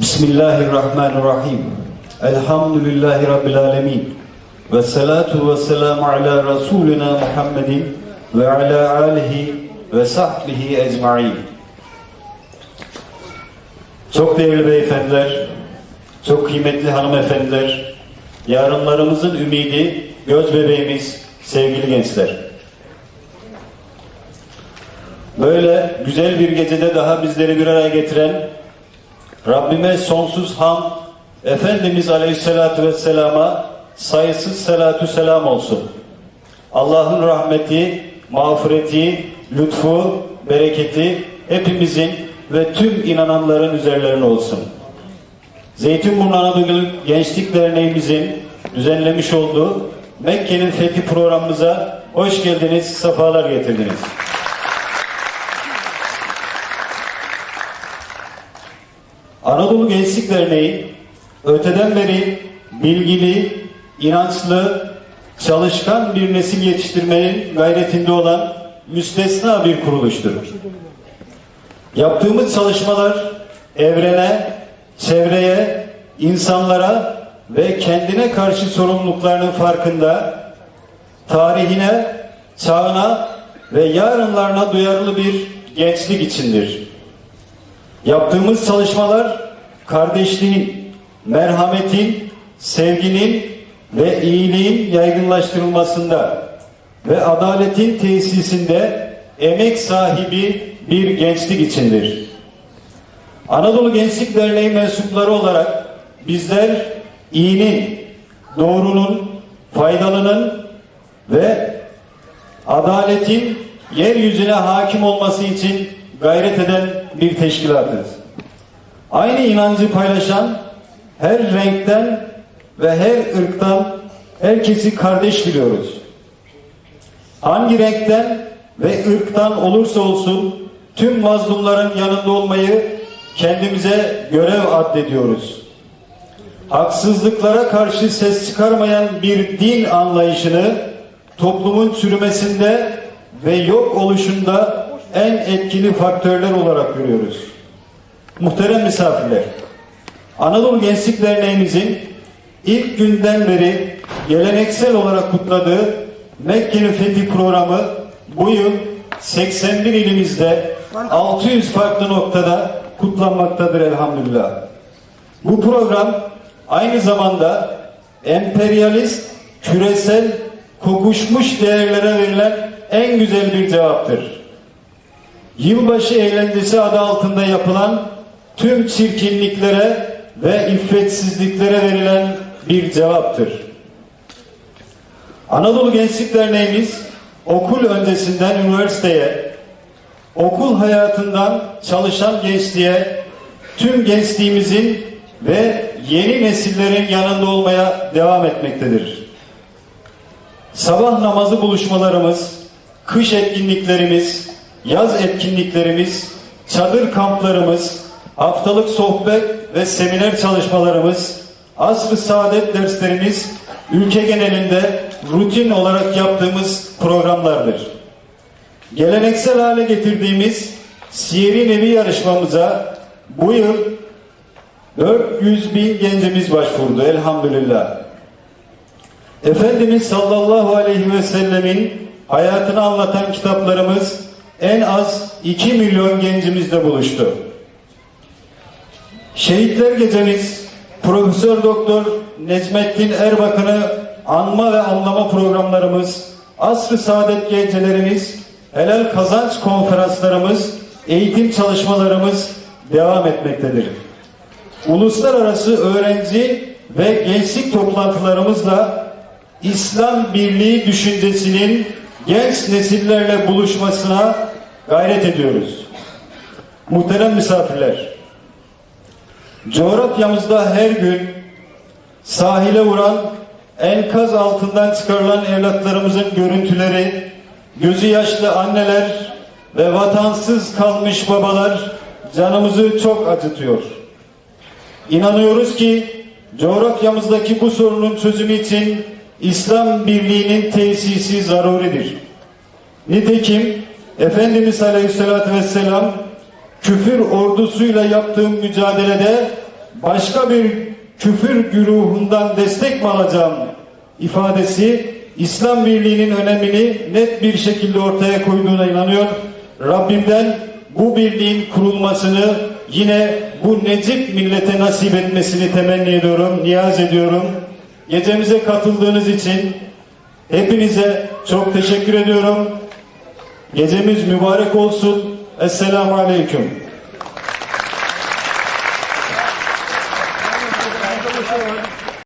Bismillahirrahmanirrahim. Elhamdülillahi Rabbil alemin. Ve salatu ve selamu ala Resulina Muhammedin ve ala alihi ve sahbihi ecmain. Çok değerli beyefendiler, çok kıymetli hanımefendiler, yarınlarımızın ümidi, göz bebeğimiz, sevgili gençler. Böyle güzel bir gecede daha bizleri bir araya getiren Rabbime sonsuz ham, Efendimiz Aleyhisselatü Vesselam'a sayısız selatü selam olsun. Allah'ın rahmeti, mağfireti, lütfu, bereketi hepimizin ve tüm inananların üzerlerine olsun. Zeytinburnu Anadolu Gençlik Derneğimizin düzenlemiş olduğu Mekke'nin Fethi programımıza hoş geldiniz, sefalar getirdiniz. Anadolu Gençlik Derneği öteden beri bilgili, inançlı, çalışkan bir nesil yetiştirmenin gayretinde olan müstesna bir kuruluştur. Yaptığımız çalışmalar evrene, çevreye, insanlara ve kendine karşı sorumluluklarının farkında, tarihine, çağına ve yarınlarına duyarlı bir gençlik içindir. Yaptığımız çalışmalar kardeşliğin, merhametin, sevginin ve iyiliğin yaygınlaştırılmasında ve adaletin tesisinde emek sahibi bir gençlik içindir. Anadolu Gençlik Derneği mensupları olarak bizler iyinin, doğrunun, faydalının ve adaletin yeryüzüne hakim olması için gayret eden bir teşkilatız. Aynı inancı paylaşan her renkten ve her ırktan herkesi kardeş biliyoruz. Hangi renkten ve ırktan olursa olsun tüm mazlumların yanında olmayı kendimize görev addediyoruz. Haksızlıklara karşı ses çıkarmayan bir din anlayışını toplumun çürümesinde ve yok oluşunda en etkili faktörler olarak görüyoruz. Muhterem misafirler, Anadolu Gençlik Derneğimizin ilk günden beri geleneksel olarak kutladığı Mekke'nin Fethi programı bu yıl 81 ilimizde 600 farklı noktada kutlanmaktadır elhamdülillah. Bu program aynı zamanda emperyalist, küresel, kokuşmuş değerlere verilen en güzel bir cevaptır. Yılbaşı eğlencesi adı altında yapılan tüm çirkinliklere ve iffetsizliklere verilen bir cevaptır. Anadolu Gençlik Derneğimiz okul öncesinden üniversiteye, okul hayatından çalışan gençliğe, tüm gençliğimizin ve yeni nesillerin yanında olmaya devam etmektedir. Sabah namazı buluşmalarımız, kış etkinliklerimiz, yaz etkinliklerimiz, çadır kamplarımız, haftalık sohbet ve seminer çalışmalarımız, asr-ı saadet derslerimiz ülke genelinde rutin olarak yaptığımız programlardır. Geleneksel hale getirdiğimiz Siyeri Nevi yarışmamıza bu yıl 400 bin gencimiz başvurdu elhamdülillah. Efendimiz sallallahu aleyhi ve sellemin hayatını anlatan kitaplarımız en az 2 milyon gencimizle buluştu. Şehitler Gecemiz Profesör Doktor Necmettin Erbakan'ı anma ve anlama programlarımız, asr-ı saadet gecelerimiz, helal kazanç konferanslarımız, eğitim çalışmalarımız devam etmektedir. Uluslararası öğrenci ve gençlik toplantılarımızla İslam birliği düşüncesinin genç nesillerle buluşmasına gayret ediyoruz. Muhterem misafirler, coğrafyamızda her gün sahile vuran enkaz altından çıkarılan evlatlarımızın görüntüleri, gözü yaşlı anneler ve vatansız kalmış babalar canımızı çok acıtıyor. İnanıyoruz ki coğrafyamızdaki bu sorunun çözümü için İslam birliğinin tesisi zaruridir. Nitekim Efendimiz Aleyhisselatü Vesselam küfür ordusuyla yaptığım mücadelede başka bir küfür güruhundan destek mi alacağım ifadesi İslam birliğinin önemini net bir şekilde ortaya koyduğuna inanıyor. Rabbimden bu birliğin kurulmasını yine bu necip millete nasip etmesini temenni ediyorum, niyaz ediyorum. Gecemize katıldığınız için hepinize çok teşekkür ediyorum. Gecemiz mübarek olsun. Esselamu Aleyküm.